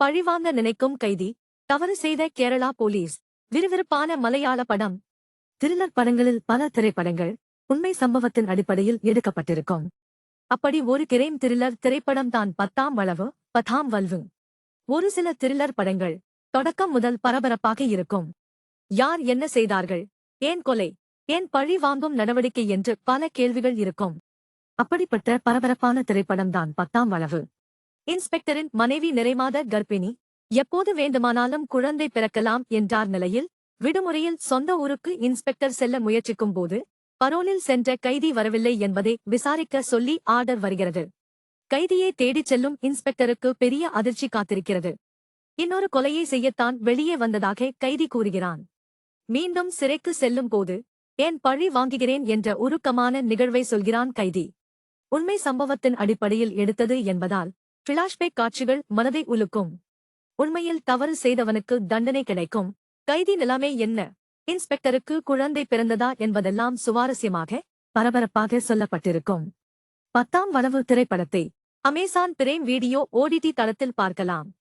பழிவாங்க நினைக்கும் கைதி தவறு செய்த கேரளா போலீஸ் விறுவிறுப்பான மலையாள படம். திருநர் படங்களில் பல திரைப்படங்கள் உண்மை சம்பவத்தின் அடிப்படையில் எடுக்கப்பட்டிருக்கும். அப்படி ஒரு கிரைம் த்ரில்லர் திரைப்படம் தான் பத்தாம் வளவு பத்தாம் வல்வு. ஒரு சில த்ரில்லர் படங்கள் தொடக்கம் முதல் பரபரப்பாக இருக்கும். யார் என்ன செய்தார்கள்? ஏன் கொலை? ஏன் பழி வாங்கும் நடவடிக்கை என்று பல கேள்விகள் இருக்கும். அப்படிப்பட்ட பரபரப்பான திரைப்படம் தான் பத்தாம் வளவு. இன்ஸ்பெக்டரின் மனைவி நிறைமாத கர்ப்பிணி. எப்போது வேண்டுமானாலும் குழந்தை பிறக்கலாம் என்றார் நிலையில் விடுமுறையில் சொந்த ஊருக்கு இன்ஸ்பெக்டர் செல்ல முயற்சிக்கும் போது பரோலில் சென்ற கைதி வரவில்லை என்பதை விசாரிக்க சொல்லி ஆர்டர் வருகிறது. கைதியை தேடிச் செல்லும் இன்ஸ்பெக்டருக்கு பெரிய அதிர்ச்சி காத்திருக்கிறது. இன்னொரு கொலையை செய்யத்தான் வெளியே வந்ததாக கைதி கூறுகிறான். மீண்டும் சிறைக்கு செல்லும் போது ஏன் பழி வாங்குகிறேன் என்ற உருக்கமான நிகழ்வை சொல்கிறான் கைதி. உண்மை சம்பவத்தின் அடிப்படையில் எடுத்தது என்பதால் ஃபிளாஷ்பேக் காட்சிகள் மனதை உலுக்கும். உண்மையில் தவறு செய்தவனுக்கு தண்டனை கிடைக்கும். கைதி நிலைமை என்ன? இன்ஸ்பெக்டருக்கு குழந்தை பிறந்ததா என்பதெல்லாம் சுவாரஸ்யமாக பரபரப்பாக சொல்லப்பட்டிருக்கும். பத்தாம் வளவு திரைப்படத்தை அமேசான் பிரேம் வீடியோ ஓடிடி தளத்தில் பார்க்கலாம்.